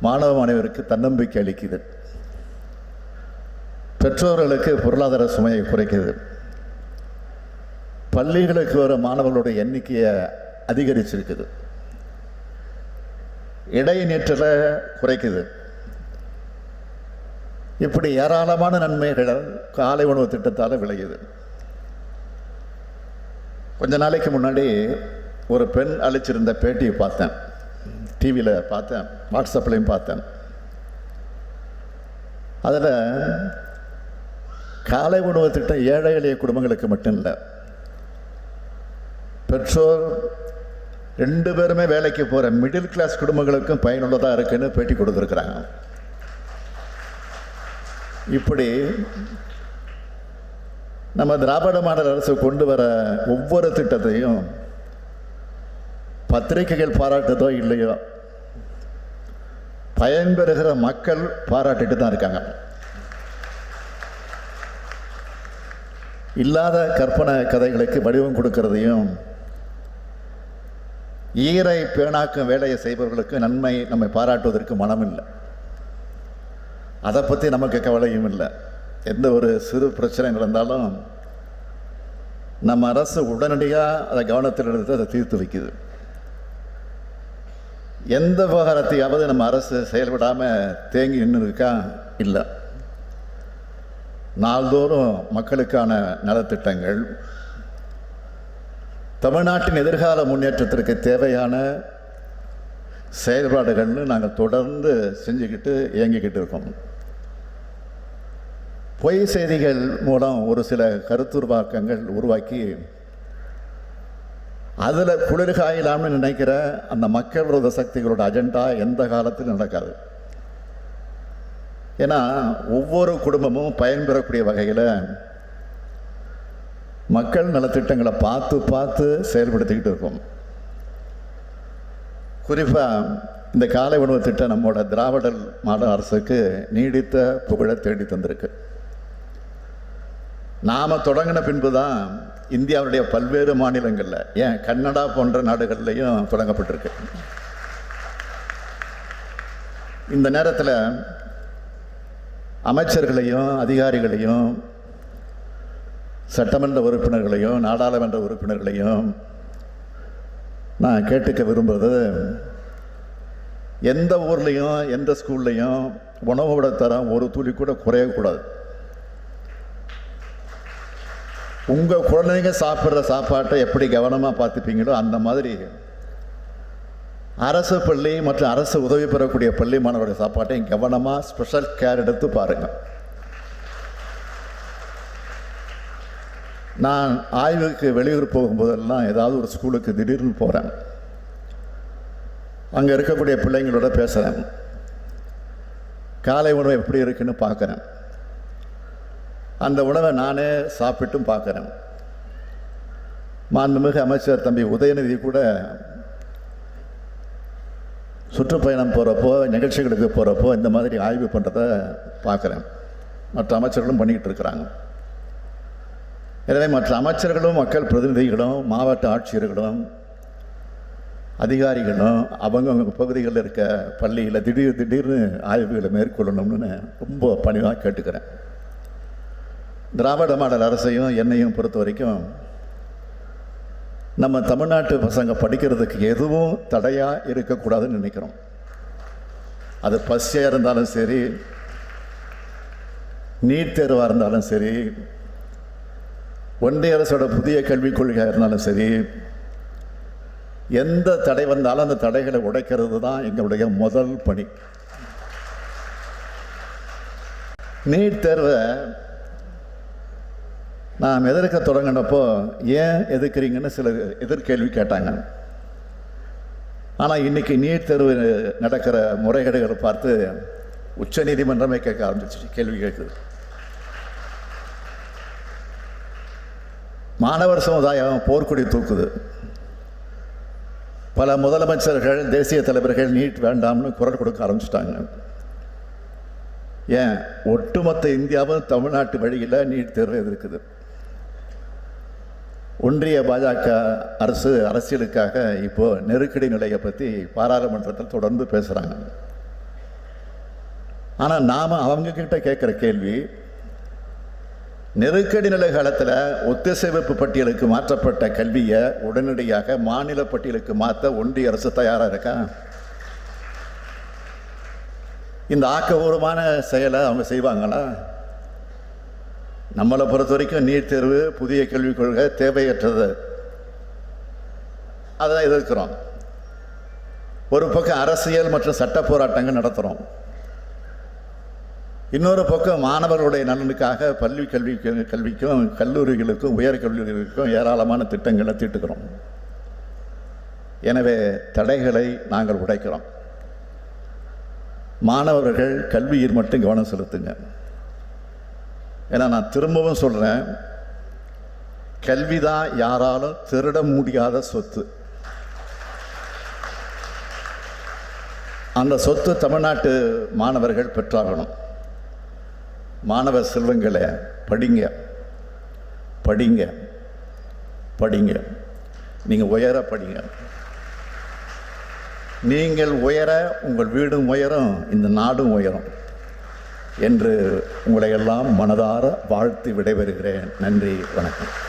மாணவ மாணவருக்கு தன்னம்பிக்கை அளிக்குது பெற்றோர்களுக்கு பொருளாதார சுமையை குறைக்குது பள்ளிகளுக்கு வர மாணவர்களுடைய எண்ணிக்கையை அதிகரிச்சிருக்குது. இடைநீற்றலை குறைக்குது. இப்படி ஏராளமான நன்மைகள் காலை உணவு திட்டத்தால் விளையுது. கொஞ்ச நாளைக்கு முன்னாடி ஒரு பெண் அளிச்சிருந்த பேட்டியை பார்த்தேன். டிவியில் பார்த்தேன். வாட்ஸ்அப்லேயும் பார்த்தேன். அதில் காலை உணவு திட்டம் ஏழை எளிய குடும்பங்களுக்கு மட்டும் இல்லை. பெற்றோர் ரெண்டு பேருமே வேலைக்கு போகிற மிடில் கிளாஸ் குடும்பங்களுக்கும் பயனுள்ளதாக இருக்குன்னு பேட்டி கொடுத்துருக்குறாங்க. இப்படி நம்ம திராவிட மாடல் அரசு கொண்டு வர ஒவ்வொரு திட்டத்தையும் பத்திரிகைகள் பாராட்டுதோ இல்லையோ பயன்பெறுகிற மக்கள் பாராட்டிட்டு தான் இருக்காங்க. இல்லாத கற்பனை கதைகளுக்கு வடிவம் கொடுக்கறதையும் ஈரை பேணாக்கும் வேலையை செய்பவர்களுக்கு நன்மை நம்மை பாராட்டுவதற்கு மனம் இல்லை அதை பற்றி நமக்கு கவலையும் இல்லை. எந்த ஒரு சிறு பிரச்சனை நடந்தாலும் நம்ம அரசு உடனடியாக அதை கவனத்தில் எடுத்து அதை தீர்த்து வைக்குது. எந்த விவகாரத்தையாவது நம்ம அரசு செயல்படாமல் தேங்கி நின்று இருக்கா இல்லை. நாள்தோறும் மக்களுக்கான நலத்திட்டங்கள் தமிழ்நாட்டின் எதிர்கால முன்னேற்றத்திற்கு தேவையான செயல்பாடுகள்னு நாங்கள் தொடர்ந்து செஞ்சுக்கிட்டு இயங்கிக்கிட்டு இருக்கோம். பொய் செய்திகள் மூலம் ஒரு சில கருத்துருவாக்கங்கள் உருவாக்கி அதில் குளிர்காயலாம்னு நினைக்கிற அந்த மக்கள் விரோத சக்திகளோட அஜெண்டா எந்த காலத்திலும் நடக்காது. ஏன்னா ஒவ்வொரு குடும்பமும் பயன்பெறக்கூடிய வகையில் மக்கள் நலத்திட்டங்களை பார்த்து பார்த்து செயல்படுத்திக்கிட்டு இருக்கோம். குறிப்பாக இந்த காலை உணவு திட்டம் நம்மளோட திராவிடல் மாநில அரசுக்கு நீடித்த புகழை தேடி தந்திருக்கு. நாம் தொடங்கின பின்பு தான் இந்தியாவுடைய பல்வேறு மாநிலங்களில் ஏன் கன்னடா போன்ற நாடுகள்லையும் தொடங்கப்பட்டிருக்கு. இந்த நேரத்தில் அமைச்சர்களையும் அதிகாரிகளையும் சட்டமன்ற உறுப்பினர்களையும் நாடாளுமன்ற உறுப்பினர்களையும் நான் கேட்டுக்க விரும்புவது எந்த ஊர்லேயும் எந்த ஸ்கூல்லையும் உணவோட தரம் ஒரு துளி கூட குறையக்கூடாது. உங்கள் குழந்தைங்க சாப்பிட்ற சாப்பாட்டை எப்படி கவனமாக பார்த்துப்பீங்களோ அந்த மாதிரி அரசு பள்ளி மற்றும் அரசு உதவி பெறக்கூடிய பள்ளி மாணவர்கள் சாப்பாட்டையும் கவனமாக ஸ்பெஷல் கேர் எடுத்து பாருங்கள் நான் ஆய்வுக்கு வெளியூர் போகும்போதெல்லாம் ஏதாவது ஒரு ஸ்கூலுக்கு திடீர்னு போகிறேன் அங்கே இருக்கக்கூடிய பிள்ளைங்களோட பேசுகிறேன் காலை உணவு எப்படி இருக்குன்னு பார்க்குறேன். அந்த உணவை நானே சாப்பிட்டும் பார்க்குறேன். மாண்புமிகு அமைச்சர் தம்பி உதயநிதி கூட சுற்றுப்பயணம் போகிறப்போ நிகழ்ச்சிகளுக்கு போகிறப்போ இந்த மாதிரி ஆய்வு பண்ணுறத பார்க்குறேன். மற்ற அமைச்சர்களும் பண்ணிக்கிட்டு இருக்கிறாங்க. எனவே மற்ற அமைச்சர்களும் மக்கள் பிரதிநிதிகளும் மாவட்ட ஆட்சியர்களும் அதிகாரிகளும் அவங்கவுங்க பகுதிகளில் இருக்க பள்ளியில் திடீர் திடீர்னு ஆய்வுகளை மேற்கொள்ளணும்னு ரொம்ப பணிவாக கேட்டுக்கிறேன். திராவிட மாடல் அரசையும் என்னையும் பொறுத்த வரைக்கும் நம்ம தமிழ்நாட்டு பசங்க படிக்கிறதுக்கு எதுவும் தடையாக இருக்கக்கூடாதுன்னு நினைக்கிறோம். அது பசியாக இருந்தாலும் சரி நீட் தேர்வாக இருந்தாலும் சரி ஒன்றிய அரசோட புதிய கல்விக் கொள்கையாக இருந்தாலும் சரி எந்த தடை வந்தாலும் அந்த தடைகளை உடைக்கிறது தான் எங்களுடைய முதல் பணி. நீட் தேர்வை நாம் எதிர்க்க தொடங்கினப்போ ஏன் எதிர்க்கிறீங்கன்னு சில எதிர்கேள்வி கேட்டாங்க. ஆனால் இன்னைக்கு நீட் தேர்வு நடக்கிற முறைகேடுகளை பார்த்து உச்ச நீதிமன்றமே கேட்க ஆரம்பிச்சிச்சு கேள்வி கேட்குது. மாணவர் சமுதாயம் போர்க்குடி தூக்குது. பல முதலமைச்சர்கள் தேசிய தலைவர்கள் நீட் வேண்டாம்னு குரல் கொடுக்க ஆரம்பிச்சிட்டாங்க. ஏன்? ஒட்டுமொத்த இந்தியாவும் தமிழ்நாட்டு வழியில் நீட் தேர்வு எதிர்க்குது. ஒன்றிய பாஜக அரசு அரசியலுக்காக இப்போது நெருக்கடி நிலையை பற்றி பாராளுமன்றத்தில் தொடர்ந்து பேசுகிறாங்க ஆனால் நாம் அவங்கக்கிட்ட கேட்குற கேள்வி நெருக்கடி நிலை காலத்தில் ஒத்திசைவிப்பு பட்டியலுக்கு மாற்றப்பட்ட கல்வியை உடனடியாக மாநில பட்டியலுக்கு மாற்ற ஒன்றிய அரசு தயாராக இருக்கா? இந்த ஆக்கபூர்வமான செயலை அவங்க செய்வாங்களா? நம்மளை பொறுத்த வரைக்கும் நீட் தேர்வு புதிய கல்விக் கொள்கை தேவையற்றது. அதை எதிர்க்கிறோம். ஒரு பக்கம் அரசியல் மற்றும் சட்ட போராட்டங்கள் நடத்துகிறோம் இன்னொரு பக்கம் மாணவர்களுடைய நலனுக்காக பள்ளி கல்வி கல்விக்கும் கல்லூரிகளுக்கும் உயர்கல்விகளுக்கும் ஏராளமான திட்டங்களை தீட்டுக்கிறோம். எனவே தடைகளை நாங்கள் உடைக்கிறோம். மாணவர்கள் கல்வியில் மட்டும் கவனம் செலுத்துங்க. ஏன்னா நான் திரும்பவும் சொல்கிறேன் கல்வி தான் யாராலும் திருட முடியாத சொத்து. அந்த சொத்து தமிழ்நாட்டு மாணவர்கள் பெற்றாகணும். மாணவ செல்வங்களை படிங்க படிங்க படிங்க. நீங்கள் உயர படிங்க. நீங்கள் உயர உங்கள் வீடும் உயரும் இந்த நாடும் உயரும். என்று உங்களையெல்லாம் மனதார வாழ்த்து விடைபெறுகிறேன். நன்றி வணக்கம்.